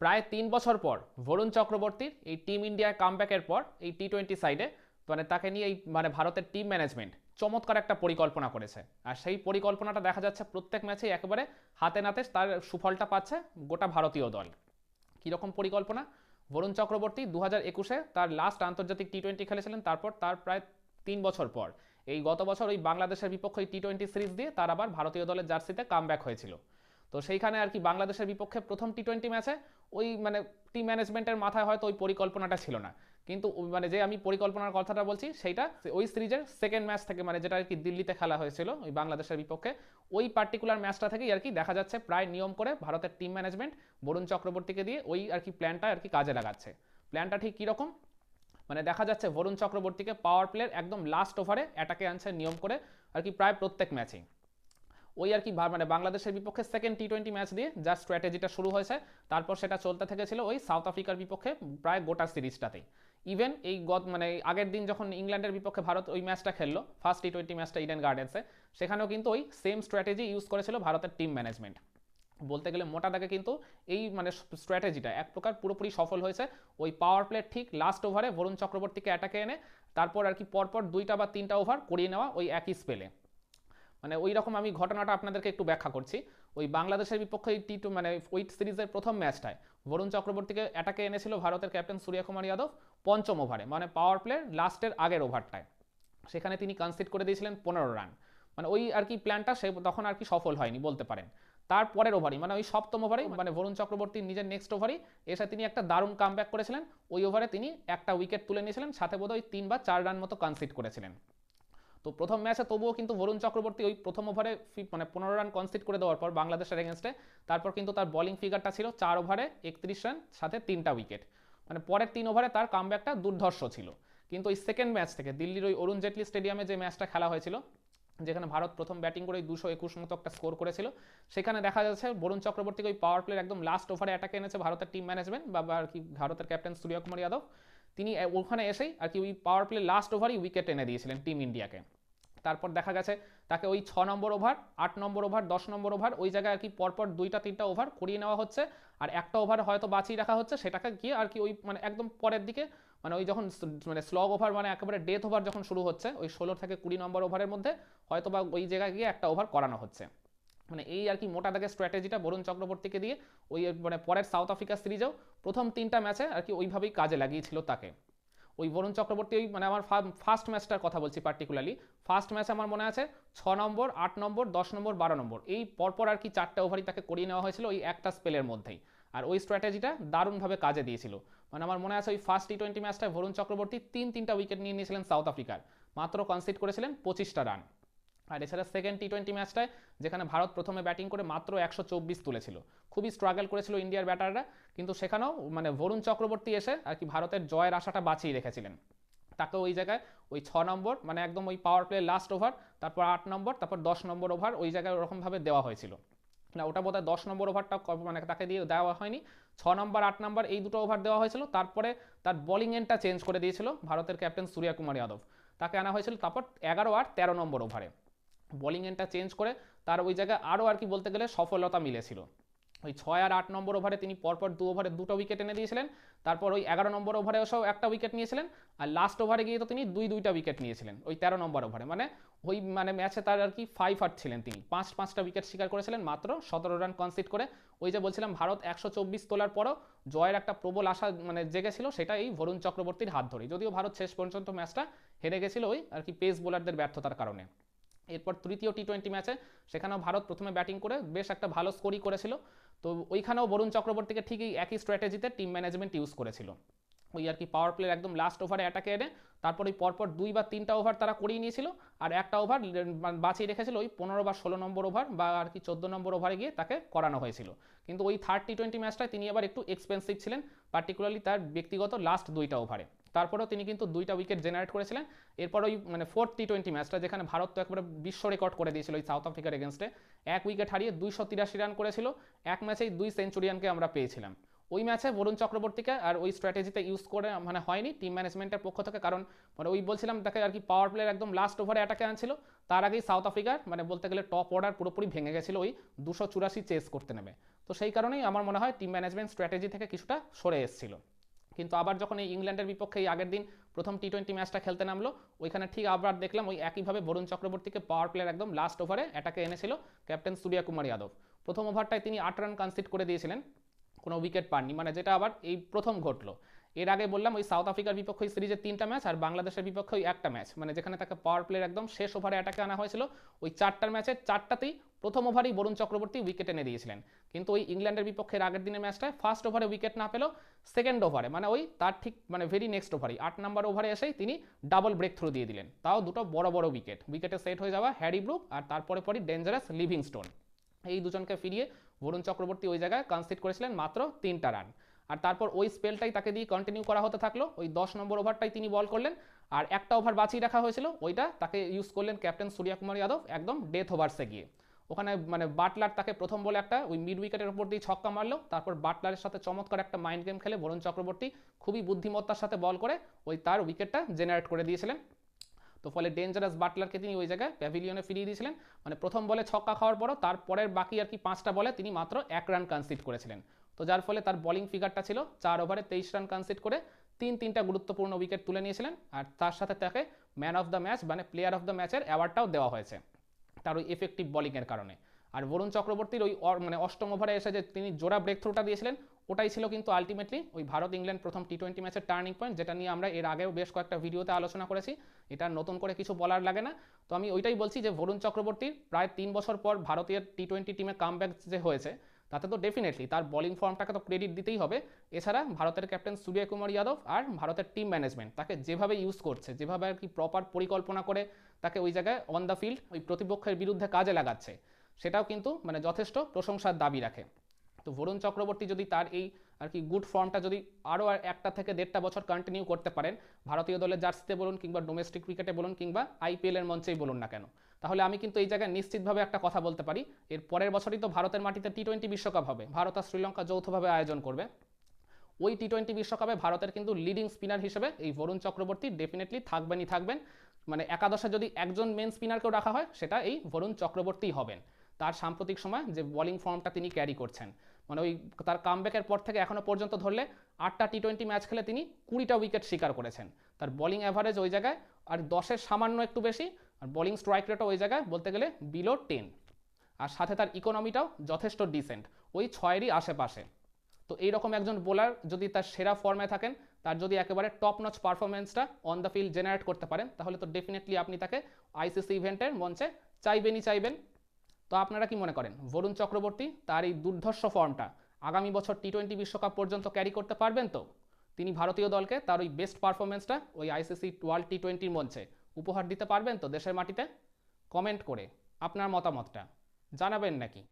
প্রায় তিন বছর পর বরুণ চক্রবর্তীর এই টিম ইন্ডিয়ার কামব্যাকের পর এই টি টোয়েন্টি সাইডে মানে তাকে নিয়ে এই মানে ভারতের টিম ম্যানেজমেন্ট চমৎকার একটা পরিকল্পনা করেছে। আর সেই পরিকল্পনাটা দেখা যাচ্ছে প্রত্যেক ম্যাচেই একেবারে হাতে নাতে তার সুফলটা পাচ্ছে গোটা ভারতীয় দল। কীরকম পরিকল্পনা? বরুণ চক্রবর্তী দু হাজার একুশে তার লাস্ট আন্তর্জাতিক টি টোয়েন্টি খেলেছিলেন, তারপর তার প্রায় তিন বছর পর। এই গত বছর ওই বাংলাদেশের বিপক্ষে টি টোয়েন্টি সিরিজ দিয়ে তার আবার ভারতীয় দলের জার্সিতে কামব্যাক হয়েছিল। তো সেইখানে আর কি বাংলাদেশের বিপক্ষে প্রথম টি টোয়েন্টি ম্যাচে ওই মানে টিম ম্যানেজমেন্টের মাথায় হয়তো ওই পরিকল্পনাটা ছিল না। কিন্তু মানে যে আমি পরিকল্পনার কথাটা বলছি, সেইটা ওই সিরিজের সেকেন্ড ম্যাচ থেকে মানে যেটা আর কি দিল্লিতে খেলা হয়েছিল, ওই বাংলাদেশের বিপক্ষে, ওই পার্টিকুলার ম্যাচটা থেকেই আর কি দেখা যাচ্ছে প্রায় নিয়ম করে ভারতের টিম ম্যানেজমেন্ট বরুণ চক্রবর্তীকে দিয়ে ওই আর কি প্ল্যানটা আর কি কাজে লাগাচ্ছে। প্ল্যানটা ঠিক কীরকম? মানে দেখা যাচ্ছে বরুণ চক্রবর্তীকে পাওয়ার প্লেয়ার একদম লাস্ট ওভারে অ্যাটাকে আনছে নিয়ম করে আর কি প্রায় প্রত্যেক ম্যাচেই ওই আর কি মানে বাংলাদেশের বিপক্ষে সেকেন্ড টি টোয়েন্টি ম্যাচ দিয়ে যা স্ট্র্যাটেজিটা শুরু হয়েছে। তারপর সেটা চলতে থেকেছিল ওই সাউথ আফ্রিকার বিপক্ষে প্রায় গোটা সিরিজটাতেই। ইভেন এই গত মানে আগের দিন যখন ইংল্যান্ডের বিপক্ষে ভারত ওই ম্যাচটা খেললো ফার্স্ট টি টোয়েন্টি ম্যাচটা ইডেন গার্ডেন্সে সেখানেও কিন্তু ওই সেম স্ট্র্যাটেজি ইউজ করেছিল ভারতের টিম ম্যানেজমেন্ট বলতে গেলে মোটা দাগে কিন্তু এই মানে স্ট্র্যাটেজিটা এক প্রকার পুরোপুরি সফল হয়েছে। ওই পাওয়ার প্লে ঠিক লাস্ট ওভারে বরুণ চক্রবর্তীকে অ্যাটাকে এনে, তারপর আর কি পরপর দুইটা বা তিনটা ওভার করিয়ে নেওয়া ওই একই স্পেলে মানে ওই রকম আমি ঘটনাটা আপনাদেরকে একটু ব্যাখ্যা করছি। ওই বাংলাদেশের বিপক্ষে টি টু মানে ওই সিরিজের প্রথম ম্যাচটায় বরুণ চক্রবর্তীকে অ্যাটাকে এনেছিল ভারতের ক্যাপ্টেন সূর্যকুমার যাদব পঞ্চম ওভারে মানে পাওয়ার প্লের লাস্টের আগের ওভারটায় সেখানে তিনি কনসিড করে দিয়েছিলেন পনেরো রান মানে ওই আর কি প্ল্যানটা সে তখন আর কি সফল হয়নি বলতে পারেন। তারপরের ওভারই মানে ওই সপ্তম ওভারেই মানে বরুণ চক্রবর্তী নিজের নেক্সট ওভারই এসে তিনি একটা দারুণ কামব্যাক করেছিলেন। ওই ওভারে তিনি একটা উইকেট তুলে নিয়েছিলেন সাথে বোধহয় তিন বা চার রান মতো কনসিড করেছিলেন। তো প্রথম ম্যাচে তবুও কিন্তু বরুণ চক্রবর্তী ওই প্রথম ওভারে মানে পনেরো রান কনসিড করে দেওয়ার পর বাংলাদেশের এগেনস্টে তারপর কিন্তু তার বোলিং ফিগারটা ছিল চার ওভারে একত্রিশ রান সাথে তিনটা উইকেট মানে পরের তিন ওভারে তার কামব্যাকটা দুর্ধর্ষ ছিল। কিন্তু ওই সেকেন্ড ম্যাচ থেকে দিল্লির ওই অরুণ জেটলি স্টেডিয়ামে যে ম্যাচটা খেলা হয়েছিল, যেখানে ভারত প্রথম ব্যাটিং করে দুশো একুশ মতো একটা স্কোর করেছিল, সেখানে দেখা যাচ্ছে বরুণ চক্রবর্তীকে ওই পাওয়ার প্লের একদম লাস্ট ওভারে অ্যাটাকে এনেছে ভারতের টিম ম্যানেজমেন্ট বা আর কি ভারতের ক্যাপ্টেন সূর্যকুমার যাদব তিনি ওখানে এসেই আর কি ওই পাওয়ার প্লে লাস্ট ওভারই উইকেট এনে দিয়েছিলেন টিম ইন্ডিয়াকে তারপর দেখা গেছে তাকে ওই ছ নম্বর ওভার, আট নম্বর ওভার, দশ নম্বর ওভার, ওই জায়গায় আর কি পরপর দুইটা, তিনটা ওভার করিয়ে নেওয়া হচ্ছে। আর একটা ওভার হয়তো বাঁচিয়ে রাখা হচ্ছে, সেটাকে গিয়ে আর কি ওই মানে একদম পরের দিকে মানে ওই যখন মানে স্লগ ওভার মানে একেবারে ডেথ ওভার যখন শুরু হচ্ছে, ওই ষোলো থেকে কুড়ি নম্বর ওভারের মধ্যে হয়তো বা ওই জায়গায় গিয়ে একটা ওভার করানো হচ্ছে। মানে এই আর কি মোটা দাগের স্ট্র্যাটেজিটা বরুণ চক্রবর্তীকে দিয়ে ওই মানে পরের সাউথ আফ্রিকা সিরিজেও প্রথম তিনটা ম্যাচে আর কি ওইভাবেই কাজে লাগিয়েছিল তাকে। ওই বরুণ চক্রবর্তী ওই মানে আমার ফার্স্ট ম্যাচটার কথা বলছি পার্টিকুলারলি ফার্স্ট ম্যাচ আমার মনে আছে ছ নম্বর, আট নম্বর, দশ নম্বর, বারো নম্বর। এই পরপর আর কি চারটা ওভারই তাকে করিয়ে নেওয়া হয়েছিল ওই একটা স্পেলের মধ্যেই। আর ওই স্ট্র্যাটেজিটা দারুণভাবে কাজে দিয়েছিল। মানে আমার মনে আছে ওই ফার্স্ট টি টোয়েন্টি ম্যাচটায় বরুণ চক্রবর্তী তিন তিনটা উইকেট নিয়ে নিয়েছিলেন সাউথ আফ্রিকার মাত্র কনসিড করেছিলেন পঁচিশটা রান আর এছাড়া সেকেন্ড টি টোয়েন্টি ম্যাচটায় যেখানে ভারত প্রথমে ব্যাটিং করে মাত্র একশো চব্বিশ তুলেছিল। খুবই স্ট্রাগল করেছিল ইন্ডিয়ার ব্যাটাররা কিন্তু সেখানেও মানে বরুণ চক্রবর্তী এসে আর কি ভারতের জয়ের আশাটা বাঁচিয়ে রেখেছিলেন। তাকে ওই জায়গায় ওই ছ নম্বর মানে একদম ওই পাওয়ার প্লে লাস্ট ওভার তারপর আট নম্বর, তারপর দশ নম্বর ওভার ওই জায়গায় ওরকমভাবে দেওয়া হয়েছিল। না, ওটা বোধহয় দশ নম্বর ওভারটা মানে তাকে দিয়ে দেওয়া হয়নি। ছ নম্বর, আট নম্বর এই দুটো ওভার দেওয়া হয়েছিল। তারপরে তার বোলিং এন্ডটা চেঞ্জ করে দিয়েছিল ভারতের ক্যাপ্টেন সূর্যকুমার যাদব। তাকে আনা হয়েছিল তারপর এগারো আর তেরো নম্বর ওভারে বোলিং এন্ডটা চেঞ্জ করে তার ওই জায়গায় আরও আর কি বলতে গেলে সফলতা মিলেছিল। ওই ছয় আর আট নম্বর ওভারে তিনি পরপর দু ওভারে দুটো উইকেট এনে দিয়েছিলেন। তারপর ওই এগারো নম্বর ওভারে এসেও একটা উইকেট নিয়েছিলেন। আর লাস্ট ওভারে গিয়ে তো তিনি দুই দুইটা উইকেট নিয়েছিলেন ওই তেরো নম্বর ওভারে মানে ওই মানে ম্যাচে তার আর কি ফাইভ হার্ট ছিলেন তিনি। পাঁচ পাঁচটা উইকেট শিকার করেছিলেন মাত্র সতেরো রান কনসিড করে। ওই যে বলছিলাম ভারত একশো চব্বিশ তোলার পরও জয়ের একটা প্রবল আশা মানে জেগেছিল সেটা এই বরুণ চক্রবর্তীর হাত ধরে যদিও ভারত শেষ পর্যন্ত ম্যাচটা হেরে গেছিল ওই আর কি পেস বোলারদের ব্যর্থতার কারণে। এরপর তৃতীয় টি টোয়েন্টি ম্যাচে সেখানেও ভারত প্রথমে ব্যাটিং করে বেশ একটা ভালো স্কোরই করেছিল। তো ওইখানেও বরুণ চক্রবর্তীকে ঠিক এই একই স্ট্র্যাটেজিতে টিম ম্যানেজমেন্ট ইউজ করেছিল। ওই আর কি পাওয়ার প্লের একদম লাস্ট ওভারে অ্যাটাকে এনে, তারপর ওই পরপর দুই বা তিনটা ওভার তারা করিয়ে নিয়েছিল, আর একটা ওভার বাঁচিয়ে রেখেছিল ওই পনেরো বা ষোলো নম্বর ওভার বা আর কি চোদ্দ নম্বর ওভারে গিয়ে তাকে করানো হয়েছিল। কিন্তু ওই থার্ড টি টোয়েন্টি ম্যাচটায় তিনি আবার একটু এক্সপেন্সিভ ছিলেন পার্টিকুলারলি তার ব্যক্তিগত লাস্ট দুইটা ওভারে তারপরেও তিনি কিন্তু দুইটা উইকেট জেনারেট করেছিলেন। এরপর ওই মানে ফোর্থ টি টোয়েন্টি ম্যাচটা যেখানে ভারত তো একবারে বিশ্ব রেকর্ড করে দিয়েছিল ওই সাউথ আফ্রিকার এগেনস্টে এক উইকেট হারিয়ে দুইশো তিরাশি রান করেছিল। এক ম্যাচেই দুই সেঞ্চুরিয়ানকে আমরা পেয়েছিলাম। ওই ম্যাচে বরুণ চক্রবর্তীকে আর ওই স্ট্র্যাটেজিতে ইউজ করে মানে হয়নি টিম ম্যানেজমেন্টের পক্ষ থেকে। কারণ মানে ওই বলছিলাম তাকে আর কি পাওয়ার প্লেয়ার একদম লাস্ট ওভারে অ্যাটাকে আনছিল। তার আগেই সাউথ আফ্রিকার মানে বলতে গেলে টপ অর্ডার পুরোপুরি ভেঙে গেছিল ওই দুশো চুরাশি চেস করতে নেবে তো সেই কারণেই আমার মনে হয় টিম ম্যানেজমেন্ট স্ট্র্যাটেজি থেকে কিছুটা সরে এসেছিল। কিন্তু আবার যখন এই ইংল্যান্ডের বিপক্ষে এই আগের দিন প্রথম টি টোয়েন্টি ম্যাচটা খেলতে নামলো, ওইখানে ঠিক আবার দেখলাম ওই একইভাবে বরুণ চক্রবর্তীকে পাওয়ার প্লেয়ার একদম লাস্ট ওভারে অ্যাটাকে এনেছিল ক্যাপ্টেন সূর্যা কুমার যাদব। প্রথম ওভারটায় তিনি আট রান কনসিড করে দিয়েছিলেন, কোনো উইকেট পাননি মানে যেটা আবার এই প্রথম ঘটলো। এর আগে বললাম ওই সাউথ আফ্রিকার বিপক্ষে ওই সিরিজের তিনটা ম্যাচ আর বাংলাদেশের বিপক্ষে ওই একটা ম্যাচ মানে যেখানে তাকে পাওয়ার প্লেয়ার একদম শেষ ওভারে অ্যাটাকে আনা হয়েছিল, ওই চারটার ম্যাচের চারটাতেই প্রথম ওভারেই বরুণ চক্রবর্তী উইকেট এনে দিয়েছিলেন। কিন্তু ওই ইংল্যান্ডের বিপক্ষে আগের দিনের ম্যাচটায় ফার্স্ট ওভারে উইকেট না পেলেও সেকেন্ড ওভারে মানে ওই তার ঠিক মানে ভেরি নেক্সট ওভারেই আট নম্বর ওভারে এসেই তিনি ডাবল ব্রেক থ্রু দিয়ে দিলেন। তাও দুটো বড় বড় উইকেট উইকেটে সেট হয়ে যাওয়া হ্যারি ব্রুক আর তারপরে পরই ডেঞ্জারাস লিভিং স্টোন এই দুজনকে ফিরিয়ে বরুণ চক্রবর্তী ওই জায়গায় কনসিড করেছিলেন মাত্র তিনটা রান আর তারপর ওই স্পেলটাই তাকে দিয়ে কন্টিনিউ করা হতে থাকল। ওই দশ নম্বর ওভারটাই তিনি বল করলেন। আর একটা ওভার বাঁচিয়ে রাখা হয়েছিল, ওইটা তাকে ইউজ করলেন ক্যাপ্টেন সূর্যা কুমার যাদব একদম ডেথ ওভার্সে গিয়ে। ওখানে মানে বাটলার তাকে প্রথম বলে একটা ওই মিড উইকেটের উপর দিয়ে ছক্কা মারলো, তারপর বাটলারের সাথে চমৎকার একটা মাইন্ড গেম খেলে বরুণ চক্রবর্তী খুবই বুদ্ধিমত্তার সাথে বল করে ওই তার উইকেটটা জেনারেট করে দিয়েছিলেন। তো ফলে ডেঞ্জারাস বাটলারকে তিনি ওই জায়গায় প্যাভিলিয়নে ফিরিয়ে দিয়েছিলেন। মানে প্রথম বলে ছক্কা খাওয়ার পরও তারপরের বাকি আর কি পাঁচটা বলে তিনি মাত্র এক রান কনসিড করেছিলেন। তো যার ফলে তার বোলিং ফিগারটা ছিল চার ওভারে তেইশ রান কনসিড করে তিন তিনটা গুরুত্বপূর্ণ উইকেট তুলে নিয়েছিলেন। আর তার সাথে তাকে ম্যান অফ দ্য ম্যাচ মানে প্লেয়ার অফ দ্য ম্যাচের অ্যাওয়ার্ডটাও দেওয়া হয়েছে তার ওই এফেক্টিভ বোলিংয়ের কারণে। আর বরুণ চক্রবর্তীর ওই মানে অষ্টম ওভারে এসে যে তিনি জোড়া ব্রেক থ্রুটা দিয়েছিলেন, ওটাই ছিল কিন্তু আলটিমেটলি ওই ভারত ইংল্যান্ড প্রথম টি টোয়েন্টি ম্যাচের টার্নিং পয়েন্ট যেটা নিয়ে আমরা এর আগেও বেশ কয়েকটা ভিডিওতে আলোচনা করেছি। এটা নতুন করে কিছু বলার লাগে না। তো আমি ওইটাই বলছি যে বরুণ চক্রবর্তীর প্রায় তিন বছর পর ভারতীয় টি টোয়েন্টি টিমে কামব্যাক যে হয়েছে তাতে তো ডেফিনেটলি তার বোলিং ফর্মটাকে তো ক্রেডিট দিতেই হবে। এছাড়া ভারতের ক্যাপ্টেন সূর্য কুমার যাদব আর ভারতের টিম ম্যানেজমেন্ট তাকে যেভাবে ইউজ করছে, যেভাবে আর কি প্রপার পরিকল্পনা করে তাকে ওই জায়গায় অন দ্য ফিল্ড ওই প্রতিপক্ষের বিরুদ্ধে কাজে লাগাচ্ছে, সেটাও কিন্তু মানে যথেষ্ট প্রশংসার দাবি রাখে। তো বরুণ চক্রবর্তী যদি তার এই আর কি গুড ফর্মটা যদি আরও আর একটা থেকে দেড়টা বছর কন্টিনিউ করতে পারেন, ভারতীয় দলের জার্সিতে বলুন কিংবা ডোমেস্টিক ক্রিকেটে বলুন কিংবা আইপিএলের মঞ্চেই বলুন না কেন। তাহলে আমি কিন্তু এই জায়গায় নিশ্চিতভাবে একটা কথা বলতে পারি। এর পরের বছরই তো ভারতের মাটিতে টি টোয়েন্টি বিশ্বকাপ হবে। ভারত আর শ্রীলঙ্কা যৌথভাবে আয়োজন করবে। ওই টি টোয়েন্টি বিশ্বকাপে ভারতের কিন্তু লিডিং স্পিনার হিসেবে এই বরুণ চক্রবর্তী ডেফিনেটলি থাকবেনই থাকবেন। মানে একাদশে যদি একজন মেন স্পিনারকেও রাখা হয়, সেটা এই বরুণ চক্রবর্তীই হবেন। তার সাম্প্রতিক সময় যে বোলিং ফর্মটা তিনি ক্যারি করছেন। মানে ওই তার কামব্যাকের পর থেকে এখনও পর্যন্ত ধরলে আটটা টি টোয়েন্টি ম্যাচ খেলে তিনি কুড়িটা উইকেট শিকার করেছেন। তার বোলিং অ্যাভারেজ ওই জায়গায় আর দশের সামান্য একটু বেশি আর বোলিং স্ট্রাইক রেটও ওই জায়গায় বলতে গেলে বিলো টেন আর সাথে তার ইকোনমিটাও যথেষ্ট ডিসেন্ট ওই ছয়েরই আশেপাশে। তো এইরকম একজন বোলার যদি তার সেরা ফর্মে থাকেন, তার যদি একেবারে টপ নচ পারফরমেন্সটা অন দ্য ফিল্ড জেনারেট করতে পারেন, তাহলে তো ডেফিনেটলি আপনি তাকে আইসিসি ইভেন্টের মঞ্চে চাইবেনই চাইবেন। তো আপনারা কি মনে করেন? বরুণ চক্রবর্তী তার এই দুর্ধর্ষ ফর্মটা আগামী বছর টি টোয়েন্টি বিশ্বকাপ পর্যন্ত ক্যারি করতে পারবেন তো? তিনি ভারতীয় দলকে তার ওই বেস্ট পারফরমেন্সটা ওই আইসিসি ওয়ার্ল্ড টি টোয়েন্টির মঞ্চে উপহার দিতে পারবেন তো দেশের মাটিতে? কমেন্ট করে আপনার মতামতটা জানাবেন নাকি?